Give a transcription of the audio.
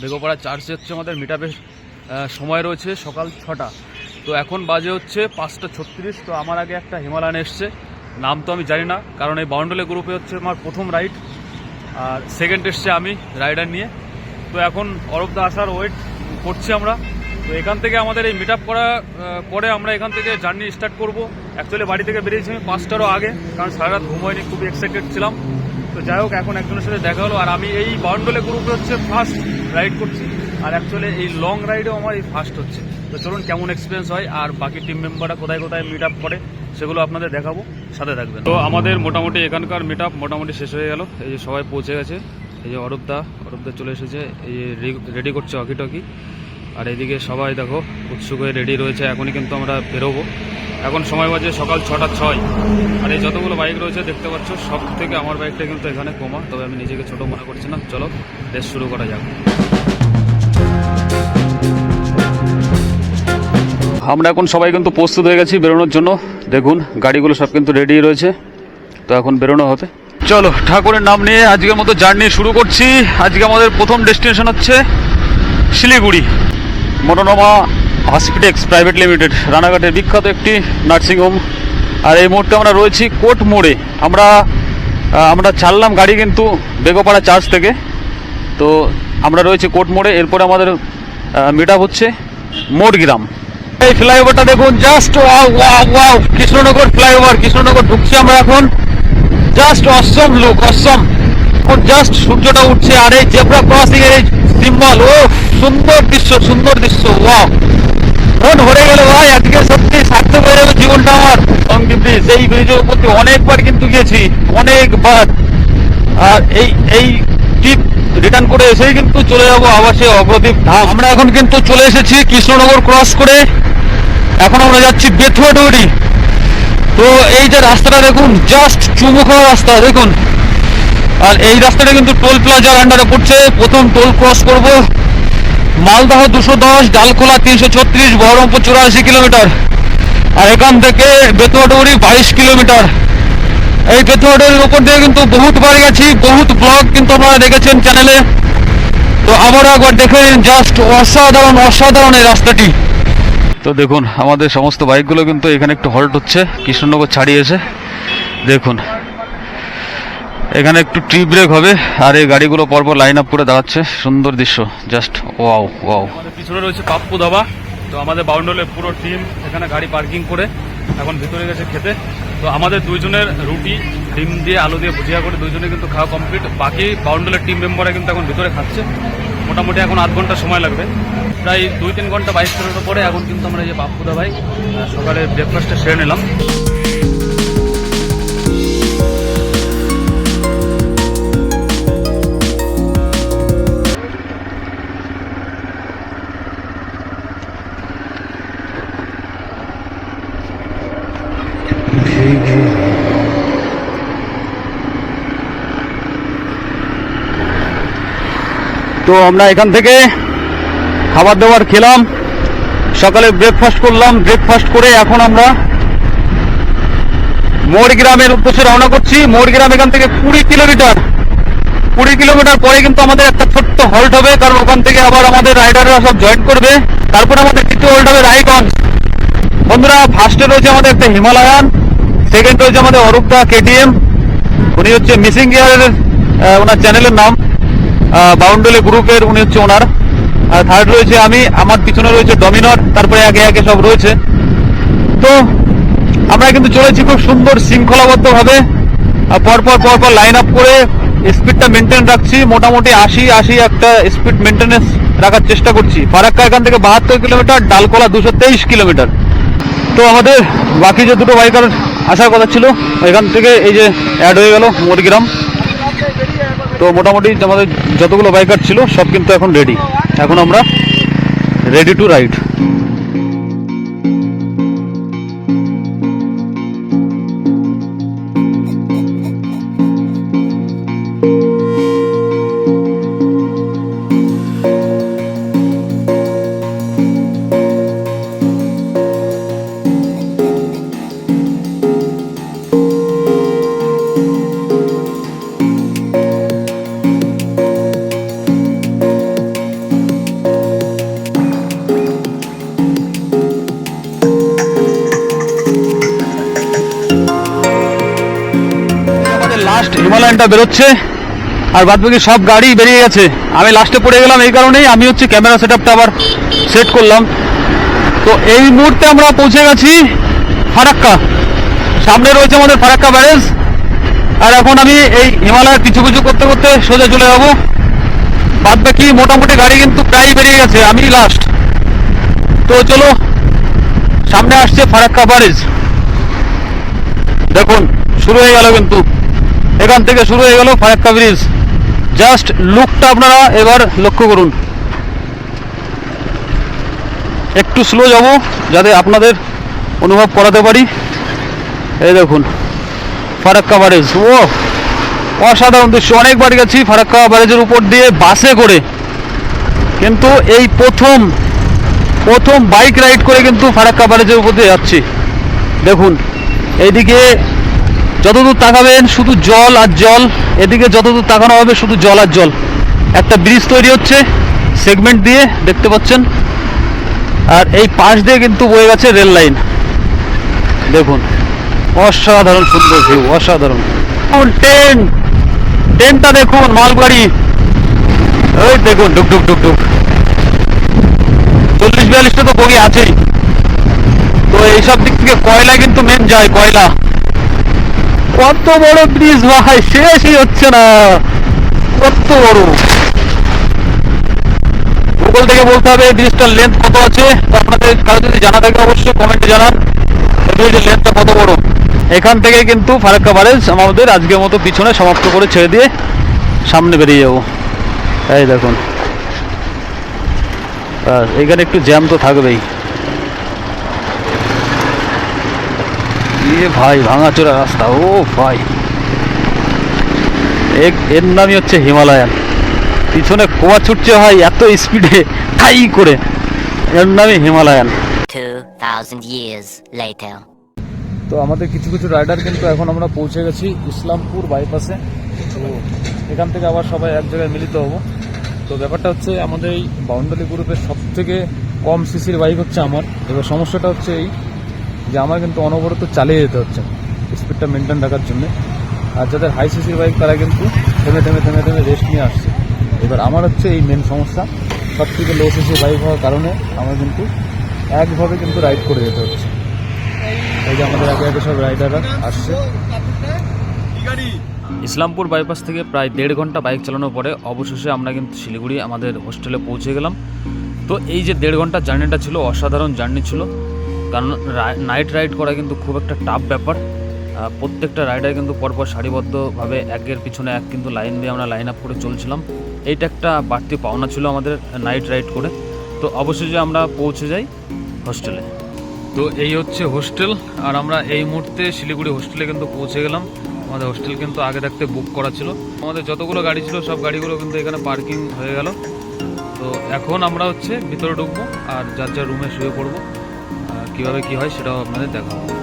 বেগোপাড়া চার্চে হচ্ছে আমাদের মিট সময় রয়েছে সকাল ছটা। তো এখন বাজে হচ্ছে পাঁচটা ছত্রিশ, তো আমার আগে একটা হিমালয়ান এসছে। নাম তো আমি জানি না, কারণ এই বাউন্ডলে গ্রুপে হচ্ছে আমার প্রথম রাইড আর সেকেন্ড এসছে আমি রাইডার নিয়ে। তো এখন অরবদা আসার ওয়েট করছি আমরা। তো এখান থেকে আমাদের এই মিট করা পরে আমরা এখান থেকে জার্নি স্টার্ট করব। অ্যাকচুয়ালি বাড়ি থেকে বেরিয়েছি আমি পাঁচটারও আগে, কারণ সারা রাত ঘুম হয়নি, খুবই এক্সাইটেড ছিলাম। তো যাই হোক, এখন একজনের সাথে দেখা হলো, আর আমি এই বাউন্ডলে গ্রুপে হচ্ছে ফার্স্ট রাইড করছি। আর অ্যাকচুয়ালি এই লং রাইডেও আমার এই ফার্স্ট হচ্ছে। তো চলুন কেমন এক্সপিরিয়েন্স হয় আর বাকি টিম মেম্বাররা কোথায় কোথায় মিট আপ করে, সেগুলো আপনাদের দেখাবো। সাথে থাকবেন। তো আমাদের মোটামুটি এখানকার মিট আপ মোটামুটি শেষ হয়ে গেল। এই যে সবাই পৌঁছে গেছে। এই যে অরূপদা অরূপদা চলে এসেছে। এই যে রেডি করছে অকি টকি আর এদিকে সবাই দেখো, উৎসুক হয়ে রেডি রয়েছে। এখনই কিন্তু আমরা বেরোবো। এখন সময় বাজে সকাল ছটা ছয়। আর এই যতগুলো বাইক রয়েছে, দেখতে পাচ্ছ, সব থেকে আমার বাইকটা কিন্তু এখানে কমা তবে আমি নিজেকে ছোট মনে করছি না। চলো, রেস শুরু করা যাক। আমরা এখন সবাই কিন্তু প্রস্তুত হয়ে গেছি বেরোনোর জন্য। দেখুন, গাড়িগুলো সব কিন্তু রেডি রয়েছে। তো এখন বেরোনো হবে চলো, ঠাকুরের নাম নিয়ে আজকের মতো জার্নি শুরু করছি। আজকে আমাদের প্রথম ডেস্টিনেশন হচ্ছে Siliguri. Manorama Hospitex private limited, রানাঘাটের বিখ্যাত একটি নার্সিংহোম আর এই মুহূর্তে আমরা রয়েছি কোট মোড়ে। আমরা আমরা ছাড়লাম গাড়ি কিন্তু বেগোপাড়া চার্চ থেকে। তো আমরা রয়েছি কোট মোড়ে, এরপরে আমাদের মিট আপ হচ্ছে মোড়গ্রাম। এই ফ্লাইওভারটা দেখুন জাস্ট কৃষ্ণনগর ফ্লাইওভার, কৃষ্ণনগর ঢুকছি আমরা এখন। Just awesome look awesome just সূর্যটা উঠছে, আর এই জেব্রা ক্রসিং এর সিম্বল ও সুন্দর দৃশ্য সুন্দর দৃশ্য ওয়াও মন ভরে গেল ভাই, আজকে সত্যি সার্থক হয়ে যাবে জীবনটা আমার। অঙ্কিম ব্রিজ এই ব্রিজের উপর অনেকবার কিন্তু গেছি অনেকবার। আর এই এই ট্রিপ রিটার্ন করে এসেই কিন্তু চলে যাব আবার সেই অগ্রদীপ ধাম। আমরা এখন কিন্তু চলে এসেছি কৃষ্ণনগর ক্রস করে। এখন আমরা যাচ্ছি বেথুয়াডুয়ারি তো এই যে রাস্তাটা দেখুন জাস্ট চুমু খাওয়া রাস্তা, দেখুন। আর এই রাস্তাটা কিন্তু টোল প্লাজার আন্ডারে পড়ছে। প্রথম টোল ক্রস করব। মালদহ দুশো দশ, ডালখোলা তিনশো ছত্রিশ, বহরমপুর চুরাশি কিলোমিটার। আর এখান থেকে বেতুয়াডুয়ারি বাইশ কিলোমিটার। এই বেতুয়াডুয়ারির উপর দিয়ে কিন্তু বহুত বার গেছি বহুত ব্লগ কিন্তু আপনারা দেখেছেন চ্যানেলে তো আবারও একবার দেখে নিন জাস্ট অসাধারণ অসাধারণ এই রাস্তাটি। তো দেখুন, আমাদের সমস্ত বাইকগুলো কিন্তু এখানে একটু হল্ট হচ্ছে, কৃষ্ণনগর ছাড়িয়ে এসে দেখুন এখানে একটু ট্রি ব্রেক হবে, আর এই গাড়িগুলো পরপর লাইন আপ করে দাঁড়াচ্ছে সুন্দর দৃশ্য জাস্ট ওয়াও ওয়াও পিছনে রয়েছে পাপ্পু দাবা। তো আমাদের বাউন্ডলের পুরো টিম এখানে গাড়ি পার্কিং করে, এখন ভিতরে গেছে খেতে। তো আমাদের দুইজনের রুটি, ডিম দিয়ে আলু দিয়ে ভুজিয়া করে দুইজনে কিন্তু খাওয়া কমপ্লিট বাকি বাউন্ডলের টিম মেম্বাররা কিন্তু এখন ভিতরে খাচ্ছে। মোটামুটি এখন আধ ঘণ্টা সময় লাগবে। প্রায় দুই তিন ঘণ্টা বাইক চালানোর পরে এখন কিন্তু আমরা এই যে পাপ্পুদা ভাই সকালে ব্রেকফাস্টে সেরে নিলাম। তো আমরা এখান থেকে খাবার দাবার খেলাম, সকালে ব্রেকফাস্ট করলাম ব্রেকফাস্ট করে এখন আমরা মোড় গ্রামের উদ্দেশ্যে রওনা করছি। মোড় গ্রাম এখান থেকে কুড়ি কিলোমিটার। কুড়ি কিলোমিটার পরে কিন্তু আমাদের একটা ছোট্ট হল্ট হবে, কারণ ওখান থেকে আবার আমাদের রাইডাররা সব জয়েন করবে। তারপর আমাদের দ্বিতীয় হল্ট হবে রায়গঞ্জ। বন্ধুরা ফার্স্টে রয়েছে আমাদের একটা হিমালয়ান সেকেন্ড রয়েছে আমাদের অরূপদা কেটিএম উনি হচ্ছে মিসিং গিয়ারের ওনার চ্যানেলের নাম। বাউন্ডলে গ্রুপের উনি হচ্ছে ওনার। আর থার্ড রয়েছে আমি, আমার পিছনে রয়েছে ডমিনর, তারপরে একে একে সব রয়েছে। তো আমরা কিন্তু চলেছি খুব সুন্দর শৃঙ্খলাবদ্ধভাবে। পরপর পরপর লাইন আপ করে স্পিডটা মেনটেন রাখছি। মোটামুটি আশি আশি একটা স্পিড মেনটেনেন্স রাখার চেষ্টা করছি। ফারাক্কা এখান থেকে বাহাত্তর কিলোমিটার, ডালকোলা দুশো তেইশ কিলোমিটার। তো আমাদের বাকি যে দুটো বাইকার আসার কথা ছিল, এখান থেকে এই যে অ্যাড হয়ে গেল মুরগিরাম তো মোটামুটি আমাদের যতগুলো বাইকার ছিল, সব কিন্তু এখন রেডি এখন আমরা রেডি টু রাইড হিমালয়ানটা বেরোচ্ছে, আর বাদ বাকি সব গাড়ি বেরিয়ে গেছে। আমি লাস্টে পড়ে গেলাম এই কারণেই, আমি হচ্ছে ক্যামেরা সেট আপটা আবার সেট করলাম। তো এই মুহূর্তে আমরা পৌঁছে গেছি ফারাক্কা। সামনে রয়েছে আমাদের ফারাক্কা ব্যারেজ। আর এখন আমি এই হিমালয়ের পিছু পিছু করতে করতে সোজা চলে যাব। বাদ বাকি মোটামুটি গাড়ি কিন্তু প্রায় বেরিয়ে গেছে, আমি লাস্ট তো চলো, সামনে আসছে ফারাক্কা ব্যারেজ। দেখুন, শুরু হয়ে গেল কিন্তু। এখান থেকে শুরু হয়ে গেল ফারাক্কা ব্রিজ। জাস্ট লুকটা আপনারা এবার লক্ষ্য করুন। একটু স্লো যাব যাতে আপনাদের অনুভব করাতে পারি। এই দেখুন, ফারাক্কা ব্যারেজ ও অসাধারণ দৃশ্য। অনেকবার গেছি ফারাক্কা ব্যারেজের উপর দিয়ে বাসে করে। কিন্তু এই প্রথম প্রথম বাইক রাইড করে কিন্তু ফারাক্কা ব্যারেজের উপর দিয়ে যাচ্ছি। দেখুন, এইদিকে যতদূর তাকাবেন, শুধু জল আর জল। এদিকে যতদূর তাকানো হবে, শুধু জল আর জল। একটা ব্রিজ তৈরি হচ্ছে সেগমেন্ট দিয়ে, দেখতে পাচ্ছেন? আর এই পাশ দিয়ে কিন্তু বয়ে গেছে রেল লাইন। দেখুন, অসাধারণ সুন্দর ভিউ অসাধারণ। ট্রেন! ট্রেনটা দেখুন, মালগাড়ি। ওই দেখুন, ডুক ডুক ডুক ডুক। চল্লিশ, বিয়াল্লিশটা তো বগি আছেই। তো এইসব দিক থেকে কয়লা কিন্তু মেন যায়, কয়লা। কত বড় ব্রিজ ভাই? শেষই হচ্ছে না। কত বড়? গুগল থেকে বলতে হবে ব্রিজটার লেন্থ কত আছে? আপনাদের কারও যদি জানা থাকে অবশ্যই কমেন্টে জানান। ব্রিজের লেন্থটা কত বড়? এখান থেকে কিন্তু ফারাক্কা ব্যারেজ আমাদের আজকের মতো পিছনে সমাপ্ত করে ছেড়ে দিয়ে সামনে বেরিয়ে যাব। এই দেখুন। এইখানে একটু জ্যাম তো থাকবেই। ভাই ভাঙাচোরা রাস্তা ও ভাই। এ- এর নামই হচ্ছে হিমালয়ান। পিছনে কোয়া ছুটছে ভাই এত স্পিডে ঠাই করে। এর নামই হিমালয়ান। 2,000 years later. তো আমাদের কিছু কিছু রাইডার কিন্তু এখন আমরা পৌঁছে গেছি ইসলামপুর বাইপাসে তো এখান থেকে আবার সবাই এক জায়গায় মিলিত হব। তো ব্যাপারটা হচ্ছে আমাদের এই বাউন্ডারি গ্রুপের সব থেকে কম সিসির বাইক হচ্ছে আমার। এবার সমস্যাটা হচ্ছে এই যে আমার কিন্তু অনবরত চালিয়ে যেতে হচ্ছে স্পিডটা মেনটেন রাখার জন্য। আর যাদের হাই সিসির বাইক তারা কিন্তু থেমে থেমে থেমে থেমে রেস্ট নিয়ে আসছে। এবার আমার হচ্ছে এই মেন সমস্যা। সব থেকে লো সিসির বাইক হওয়ার কারণে আমার কিন্তু একভাবে কিন্তু রাইড করে যেতে হচ্ছে। এই যে আমাদের আগে আগে সব রাইডাররা আসছে। ইসলামপুর বাইপাস থেকে প্রায় দেড় ঘণ্টা বাইক চালানোর পরে অবশেষে আমরা কিন্তু শিলিগুড়ি আমাদের হোস্টেলে পৌঁছে গেলাম। তো এই যে দেড় ঘণ্টা জার্নিটা ছিল, অসাধারণ জার্নি ছিল। কারণ নাইট রাইড করা কিন্তু খুব একটা টাফ ব্যাপার। প্রত্যেকটা রাইডার কিন্তু পরপর সারিবদ্ধভাবে একের পিছনে এক কিন্তু লাইন দিয়ে আমরা লাইন আপ করে চলছিলাম। এইটা একটা বাড়তি পাওনা ছিল আমাদের নাইট রাইড করে। তো অবশেষে আমরা পৌঁছে যাই হোস্টেলে তো এই হচ্ছে হোস্টেল আর আমরা এই মুহূর্তে শিলিগুড়ি হোস্টেলে কিন্তু পৌঁছে গেলাম। আমাদের হোস্টেল কিন্তু আগে থাকতে বুক করা ছিল। আমাদের যতগুলো গাড়ি ছিল, সব গাড়িগুলো কিন্তু এখানে পার্কিং হয়ে গেল। তো এখন আমরা হচ্ছে ভিতরে ঢুকবো, আর যার যার রুমে শুয়ে পড়ব। কীভাবে কী হয় সেটাও আপনাদের দেখাবো।